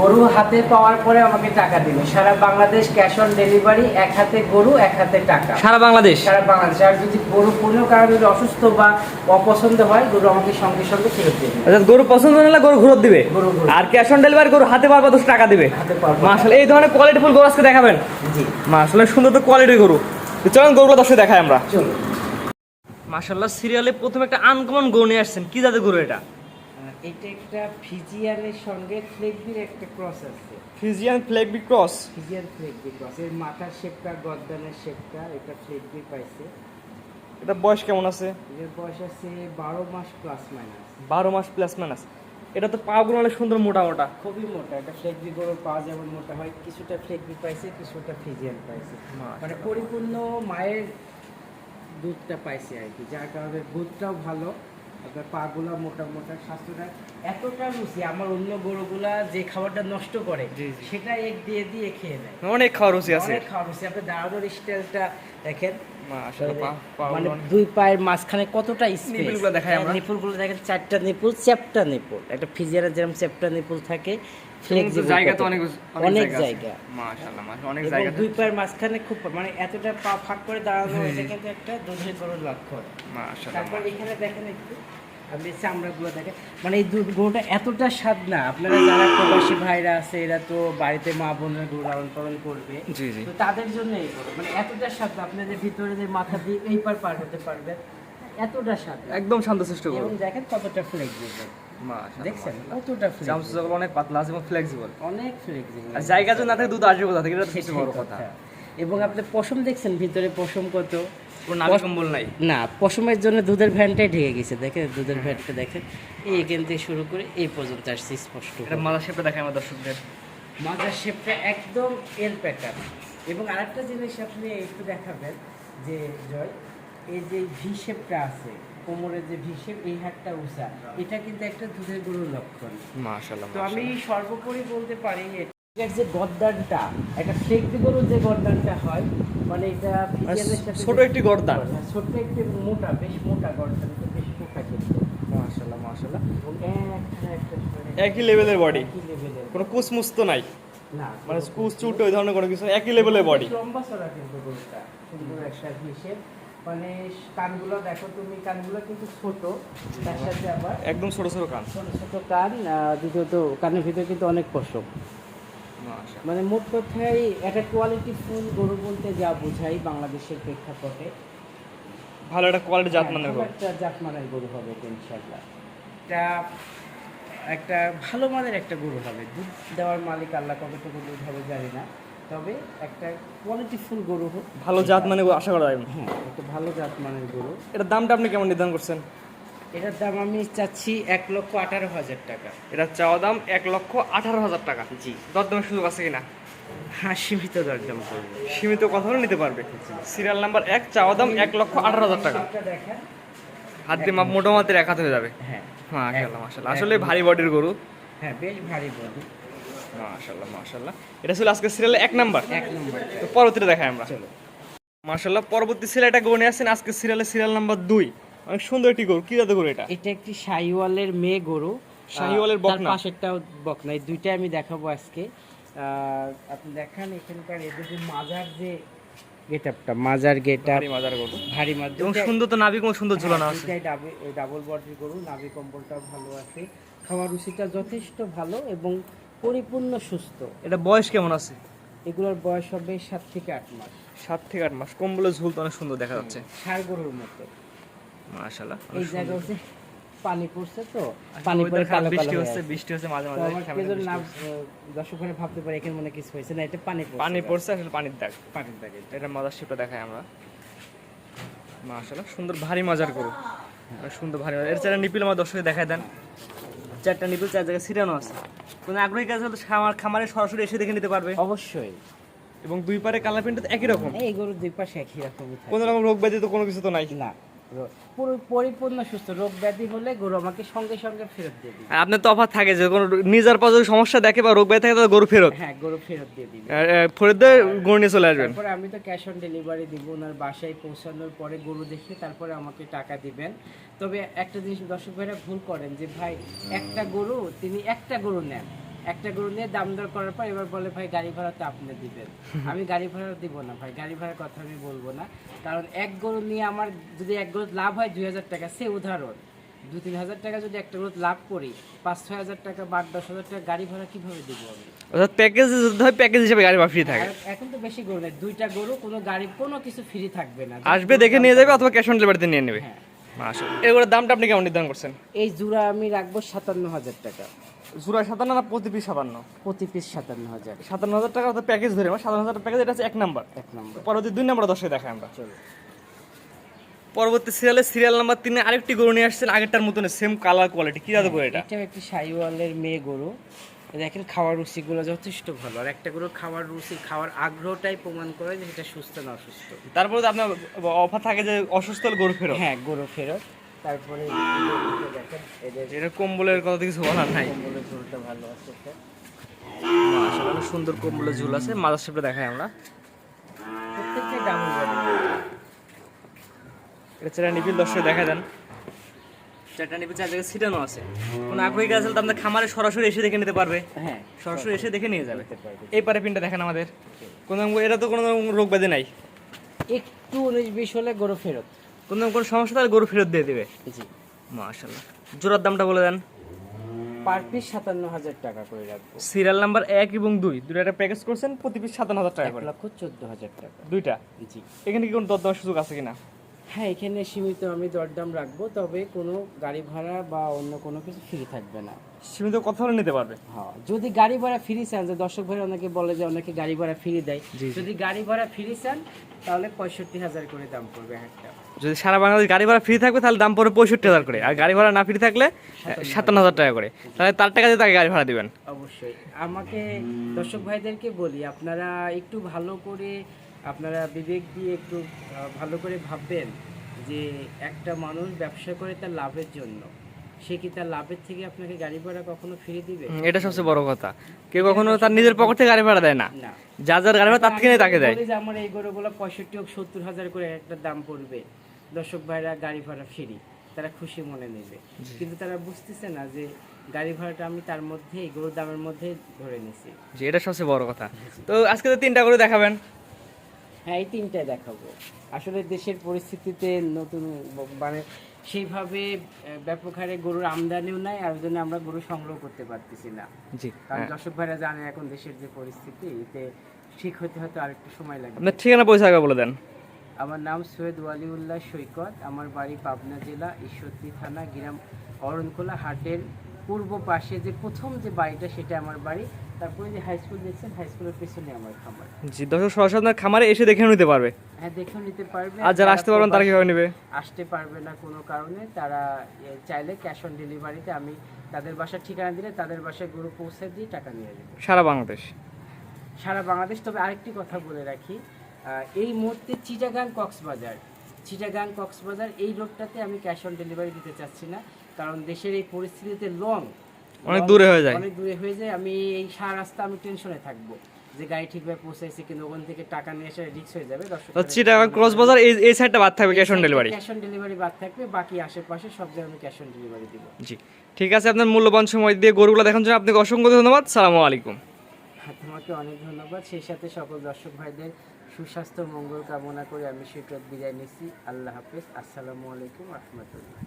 গরু হাতে পাওয়ার পরে আমাকে টাকা দিবে সারা বাংলাদেশ ক্যাশ অন ডেলিভারি এক হাতে গরু এক হাতে টাকা। সারা বাংলাদেশ? সারা বাংলাদেশ। আর যদি গরু কোনো কারণে যদি অসুস্থ বা অপছন্দ হয় গরু আমাকে সঙ্গে সঙ্গে ফেরত দেবে। অর্থাৎ গরু পছন্দ না হলে গরু ঘুরত দিবে? আর ক্যাশ অন ডেলিভারি গরু হাতে পাওয়ার পর দশ টাকা দিবে? পর এই ধরনের কোয়ালিটিফুল গরু আজকে দেখাবেন? জি। মাশাআল্লাহ সুন্দর তো কোয়ালিটির গরু। চলুন গরুগুলো দর্শক দেখাই আমরা। চলুন। মাশাআল্লাহ সিরিয়ালে প্রথমে একটা আনকমন গরু নিয়ে আসছেন। কি জাতের গরু এটা? এটা একটা ফিজিয়ানের সঙ্গে ফ্লেগবির একটা ক্রস আছে। Friesian Fleckvieh cross Friesian Fleckvieh cross এর মাথার শেপটা গর্দানের শেপটা এটা ফ্লেগবি পাইছে। এটা বয়স কেমন আছে? এর বয়স আছে বারো মাস প্লাস মাইনাস বারো মাস প্লাস মাইনাস এটা তো পাগুলো অনেক সুন্দর মোটা মোটা। খুবই মোটা। এটা ফ্লেগবি গরুর পাওয়া যেমন মোটা হয় কিছুটা ফ্লেগবি পাইছে কিছুটা ফিজিয়ান পাইছে। মানে পরিপূর্ণ মায়ের দুধটা পাইছে আর কি যার কারণে দুধটাও ভালো। আপনার পাগুলা মোটা মোটা স্বাস্থ্যটা এতটা রুচি আমার অন্য গরুগুলা যে খাবারটা নষ্ট করে। সেটা এক দিয়ে দিয়ে খেয়ে নেয়। অনেক খাওয়ার রুচি আছে। অনেক খাওয়া রুচি। আপনি দাঁড়ানোর স্টাইলটা দেখেন মানে দুই পায়ের মাঝখানে কতটা স্পেস নিপুলগুলো দেখেন চারটা নিপুল চ্যাপটা নিপুল। একটা ফিজিয়ারের যেরকম চ্যাপটা নিপুল থাকে জায়গা তো অনেক অনেক জায়গা মাশাআল্লাহ অনেক জায়গা দুই পায়ের মাঝখানে খুব মানে এতটা পা ফাঁক করে দাঁড়ানো এটা কিন্তু একটা দুধের গরুর লক্ষণ। মাশাআল্লাহ তারপর এখানে দেখেন একটু। আপনি চামড়াগুলো দেখেন মানে এই গরুটা এতটা স্বাদ না। আপনারা যারা প্রবাসী ভাইরা আছে এরা তো বাড়িতে মা বোনের গরু লালন পালন করবে। তো তাদের জন্য এই গরু মানে এতটা স্বাদ না, আপনাদের ভিতরে যে মাথা দিয়ে এই পার পার হতে পারবেন এতটা স্বাদ। একদম শান্তশিষ্ট গরু এবং দেখেন কতটা ফ্লেক্সিবল দেখছেন? কতটা। অনেক পাতলা আছে এবং ফ্লেক্সিবল অনেক ফ্লেক্সিবল আর জায়গা যদি না থাকে দুধ আসবে কোথা থেকে? এটা বড় কথা। এবং আপনি পশম দেখছেন ভিতরে পশম কত? কোনো কম্বল নাই? না পশমের জন্য দুধের ভ্যানটাই ঢেকে গেছে দেখেন দুধের ভ্যানটা দেখেন। এই এখান থেকে শুরু করে এই পর্যন্ত আসছে স্পষ্ট এটা মাদার শেপটা দেখাই আমার দর্শকদের। মাজার শেপটা একদম এল প্যাটার্ন এবং আরেকটা জিনিস আপনি একটু দেখাবেন যে জয় এই যে ভি শেপটা আছে কোমরের যে ভি শেপ এই হাতটা উঁচা এটা কিন্তু একটা দুধের গরুর লক্ষণ। তো আমি সর্বোপরি বলতে পারি যে গর্দানটা একটা ফ্লেক্সি গরুর যে গর্দানটা হয় মানে এটা ফিজিয়ানের সাথে ছোট একটি গর্দান। হ্যাঁ, ছোট্ট একটি মোটা বেশ মোটা গর্দান বেশ মোটা কিন্তু। মাশাআল্লাহ মাশাআল্লাহ। একই লেভেলের বডি কোনো কুচমুচ তো নাই। না মানে কুচ চুট ওই ধরনের কোনো কিছু একই লেভেলের বডি লম্বা চড়া কিন্তু গরুটা সুন্দর একটা হিসেব। মানে কানগুলো দেখো তুমি কানগুলো কিন্তু ছোট তার সাথে আবার একদম ছোট ছোট কান। ছোট ছোট কান দ্বিতীয়ত কানের ভিতরে কিন্তু অনেক পশম। মানে মোট কথায় একটা কোয়ালিটি ফুল গরু বলতে যা বোঝাই বাংলাদেশের প্রেক্ষাপটে। ভালো একটা কোয়ালিটি জাত হ্যাঁ, মানের গরু। একটা জাত মানের গরু হবে তো ইনশাল্লাহ এটা একটা ভালো মানের একটা গরু হবে। দুধ দেওয়ার মালিক আল্লাহ কতটুকু দুধ হবে জানি না। তবে একটা কোয়ালিটি ফুল গরু হোক। ভালো জাত মানে আশা করা যায়। হ্যাঁ একটা ভালো জাত মানের গরু। এটার দামটা আপনি কেমন নির্ধারণ করছেন? এটার দাম আমি চাচ্ছি এক লক্ষ আঠারো হাজার টাকা। এটার চাওয়া দাম এক লক্ষ আঠারো হাজার টাকা। জি। দরদামের সুযোগ আছে কিনা? হ্যাঁ সীমিত দরদাম করব। সীমিত কথা নিতে পারবে। সিরিয়াল নাম্বার এক চাওয়া দাম এক লক্ষ আঠারো হাজার টাকা। হাত দিয়ে মাপ মোটা মাতের এক হাত হয়ে যাবে। হ্যাঁ। মাশাআল্লাহ মাশাআল্লাহ। আসলে ভারী বডির গরু। হ্যাঁ বেশ ভারী বডি। মাশাআল্লাহ মাশাআল্লাহ। এটা ছিল আজকে সিরিয়ালে এক নাম্বার। এক নম্বর। তো পরবর্তীতে দেখাই আমরা। চলো। মাশাআল্লাহ পরবর্তী সিরিয়াল গরু নিয়ে আসছেন। আজকে সিরিয়ালে সিরিয়াল নাম্বার দুই। অনেক সুন্দর একটি গরু। কি জাতের গরু এটা? এটা একটি শাহিওয়ালের মেয়ে গরু। শাহিওয়ালের তার বকনা। পাশেরটাও বকনা। এই দুইটা আমি দেখাবো আজকে। আপনি দেখান এখানকার এদের যে মাজার যে গেটআপটা মাজার গেটআপ মাজার গরু। ভারী মাজার। এবং সুন্দর তো নাভি কোনো সুন্দর ঝুলানো আছে। ডাবল বডির গরু নাভি কম্বলটাও ভালো আছে। খাওয়ার রুচিটা যথেষ্ট ভালো এবং পরিপূর্ণ সুস্থ। এটা বয়স কেমন আছে? এগুলোর বয়স হবে সাত থেকে আট মাস। সাত থেকে আট মাস। কম্বলের ঝুল তো অনেক সুন্দর দেখা যাচ্ছে। ষাড় গরুর মতো। মাশাআল্লাহ এই হচ্ছে পানি পড়ছে তো পানি পড়ে কালো কালো হচ্ছে হচ্ছে বৃষ্টি হচ্ছে মাঝে মাঝে আমার সামনে কেউ না দর্শক ঘরে ভাবতে পারে এখানে মনে কিছু হয়েছে না এটা পানি পড়ছে। পানি পড়ছে আসলে পানির দাগ পানির দাগে এটা মাজার শিপটা দেখাই আমরা। মাশাআল্লাহ সুন্দর ভারী মাজার করু সুন্দর ভারী মাজার। এর নিপিল আমার দর্শকে দেখাই দেন। চারটা নিপিল চার জায়গায় ছিটানো আছে। কোনো আগ্রহী কাজ হলে খামার খামারে সরাসরি এসে দেখে নিতে পারবে। অবশ্যই। এবং দুই পারে কালার প্রিন্ট একই রকম। এই গরুর দুই পাশে একই রকমই থাকে। কোনো রকম রোগ ব্যাধি তো কোনো কিছু তো নাই। না। পুরো পরিপূর্ণ সুস্থ রোগ ব্যাধি হলে গরু আমাকে সঙ্গে সঙ্গে ফেরত দিয়ে দিবে। আর আপনার তো অফার থাকে যে কোনো নিজের পর যদি সমস্যা দেখে বা রোগ ব্যাধি থাকে তাহলে গরু ফেরত। হ্যাঁ গরু ফেরত দিয়ে দিবে। ফরিদে গরু নিয়ে চলে আসবেন। তারপরে আমি তো ক্যাশ অন ডেলিভারি দিব ওনার বাসায় পৌঁছানোর পরে গরু দেখে তারপরে আমাকে টাকা দিবেন। তবে একটা জিনিস দর্শক ভাইরা ভুল করেন যে ভাই একটা গরু তিনি একটা গরু নেন। একটা গরু নিয়ে দাম দর করার পর এবার বলে ভাই গাড়ি ভাড়া তো আপনি দিবেন। আমি গাড়ি ভাড়া দিব না ভাই গাড়ি ভাড়ার কথা আমি বলব না। কারণ এক গরু নিয়ে আমার যদি এক গরু লাভ হয় দুই হাজার টাকা সে উদাহরণ। দু তিন হাজার টাকা যদি একটা গরু লাভ করি পাঁচ ছয় হাজার টাকা বা দশ হাজার টাকা গাড়ি ভাড়া কীভাবে দিব আমি? অর্থাৎ প্যাকেজ যদি হয় প্যাকেজ হিসেবে গাড়ি ভাড়া ফ্রি থাকে। এখন তো বেশি গরু নেই দুইটা গরু কোনো গাড়ি কোনো কিছু ফ্রি থাকবে না। আসবে দেখে নিয়ে যাবে অথবা ক্যাশ অন ডেলিভারিতে নিয়ে নেবে। হ্যাঁ। এগুলোর দামটা আপনি কেমন নির্ধারণ করছেন? এই জোড়া আমি রাখব সাতান্ন হাজার টাকা। জুড়া সাতান্ন না প্রতি পিস সাতান্ন? প্রতি পিস সাতান্ন হাজার। সাতান্ন হাজার টাকা অর্থাৎ প্যাকেজ ধরে আমার সাতান্ন হাজার প্যাকেজ এটা হচ্ছে এক নাম্বার এক নম্বর পরবর্তী দুই নাম্বার দশে দেখাই আমরা। চলো। পরবর্তী সিরিয়ালে সিরিয়াল নাম্বার তিনে আরেকটি গরু নিয়ে আসছেন। আগেরটার মতন সেম কালার কোয়ালিটি কি জাদু করে এটা? এটাও একটি সাইওয়ালের মেয়ে গরু। দেখেন খাওয়ার রুচিগুলো যথেষ্ট ভালো। আর একটা গরু খাওয়ার রুচি খাওয়ার আগ্রহটাই প্রমাণ করে যে এটা সুস্থ না অসুস্থ। তারপরে তো আপনার অফার থাকে যে অসুস্থ গরু ফেরত? হ্যাঁ গরু ফেরত। তারপরে দেখেন এদের এটা কম্বলের কথা কিছু বলার নাই। কম্বলের ঝোলটা ভালো আছে মাশাআল্লাহ অনেক সুন্দর কম্বলের ঝুল আছে। মাদার শেপটা দেখাই আমরা। প্রত্যেকটাই ডাবল বডি এটা চেরা নিপিল দর্শক দেখা দেন। চারটা চার জায়গায় ছিটানো আছে। কোনো আগ্রহী গাছ হলে আপনার খামারে সরাসরি এসে দেখে নিতে পারবে। হ্যাঁ সরাসরি এসে দেখে নিয়ে যাবে। এই পারে পিনটা দেখেন আমাদের। কোনো এটা তো কোনো রোগ ব্যাধি নাই। একটু উনিশ বিশ হলে গরু ফেরত। কোনো কোনো সমস্যা তাহলে গরু ফেরত দিয়ে দেবে। জি। মাশাআল্লাহ। জোড়ার দামটা বলে দেন। পার পিস সাতান্ন হাজার টাকা করে রাখব। সিরিয়াল নাম্বার এক এবং দুই। দুটো একটা প্যাকেজ করছেন প্রতি পিস সাতান্ন হাজার টাকা করে। লক্ষ চোদ্দ হাজার টাকা। দুইটা? জি। এখানে কি কোনো দরদামের সুযোগ আছে কিনা? হ্যাঁ এখানে সীমিত আমি দরদাম রাখব তবে কোনো গাড়ি ভাড়া বা অন্য কোনো কিছু ফ্রি থাকবে না। সীমিত কথা হলে নিতে পারবে। হ্যাঁ যদি গাড়ি ভাড়া ফ্রি চান যে দর্শক ভাই অনেকে বলে যে অনেকে গাড়ি ভাড়া ফ্রি দেয়। যদি গাড়ি ভাড়া ফ্রি চান তাহলে পঁয়ষট্টি হাজার করে দাম পড়বে একটা। যদি সারা বাংলাদেশ গাড়ি ভাড়া ফ্রি থাকবে তাহলে দাম পড়বে পঁয়ষট্টি হাজার করে। আর গাড়ি ভাড়া না ফ্রি থাকলে সাতান্ন হাজার। টাকা করে। তাহলে তার টাকা দিয়ে তাকে গাড়ি ভাড়া দিবেন। অবশ্যই। আমাকে দর্শক ভাইদেরকে বলি আপনারা একটু ভালো করে আপনারা বিবেক দিয়ে একটু ভালো করে ভাববেন যে একটা মানুষ ব্যবসা করে তার লাভের জন্য। সে কি তার লাভের থেকে আপনাকে গাড়ি ভাড়া কখনো ফিরে দিবে? এটা সবচেয়ে বড় কথা। কেউ কখনো তার নিজের পকেট থেকে গাড়ি ভাড়া দেয় না। না। যার গাড়ি ভাড়া তার থেকে তাকে দেয়। আমার এই গরুগুলো পঁয়ষট্টি হোক সত্তর হাজার করে একটা দাম পড়বে। দর্শক ভাইরা গাড়ি ভাড়া ফ্রি তারা খুশি মনে নেবে। কিন্তু তারা বুঝতেছে না যে গাড়ি ভাড়াটা আমি তার মধ্যে এই গরুর দামের মধ্যে ধরে নিছি। যে এটা সবচেয়ে বড় কথা। তো আজকে তো তিনটা করে দেখাবেন? হ্যাঁ এই তিনটাই দেখাবো। আসলে দেশের পরিস্থিতিতে নতুন মানে সেইভাবে ব্যাপক হারে গরুর আমদানিও নাই আর জন্য আমরা গরু সংগ্রহ করতে পারতেছি না। জি কারণ হ্যাঁ। দর্শক ভাইরা জানে এখন দেশের যে পরিস্থিতি এতে ঠিক হতে হয়তো আরেকটু সময় লাগবে। আপনার ঠিকানা পয়সা আগে বলে দেন। আমার নাম সৈয়দ ওয়ালিউল্লাহ সৈকত। আমার বাড়ি পাবনা জেলা ঈশ্বরদী থানা গ্রাম অরণকোলা হাটের পূর্ব পাশে যে প্রথম যে বাড়িটা সেটা আমার বাড়ি। তারপরে যে হাই স্কুল দেখছেন হাই স্কুলের পেছনে আমার খামার। জি দর্শক সরাসরি আপনার খামারে এসে দেখে নিতে পারবে। হ্যাঁ দেখেও নিতে পারবে। আর যারা আসতে পারবেন তারা কীভাবে নেবে? আসতে পারবে না কোনো কারণে। তারা চাইলে ক্যাশ অন ডেলিভারিতে আমি তাদের বাসার ঠিকানা দিলে তাদের বাসায় গরু পৌঁছে দিয়ে টাকা নিয়ে যাবে সারা বাংলাদেশ। সারা বাংলাদেশ। তবে আরেকটি কথা বলে রাখি এই মুহূর্তে চিটাগাং কক্সবাজার। চিটাগাং কক্সবাজার এই রোডটাতে আমি ক্যাশ অন ডেলিভারি দিতে চাচ্ছি না কারণ দেশের এই পরিস্থিতিতে লং অনেক দূরে হয়ে যায়। অনেক দূরে হয়ে যায়। আমি এই সারা রাস্তা আমি টেনশনে থাকব যে গাড়ি ঠিকভাবে পৌঁছাইছে কিন্তু ওখান থেকে টাকা নিয়ে এসে রিক্স হয়ে যাবে দর্শক চিটাগাং ক্রস বাজার এই এই সাইডটা বাদ থাকবে cash on delivery cash on delivery বাদ থাকবে বাকি আশেপাশে সব জায়গায় আমি ক্যাশ অন ডেলিভারি দিব। জি। ঠিক আছে আপনার মূল্যবান সময় দিয়ে গরুগুলো দেখার জন্য আপনাকে অসংখ্য ধন্যবাদ। সালামু আলাইকুম। হ্যাঁ, তোমাকে অনেক ধন্যবাদ। সেই সাথে সকল দর্শক ভাইদের সুস্বাস্থ্য মঙ্গল কামনা করে আমি সেটা বিদায় নিচ্ছি। আল্লাহ হাফেজ। আসসালামু আলাইকুম রহমতুল্লাহ।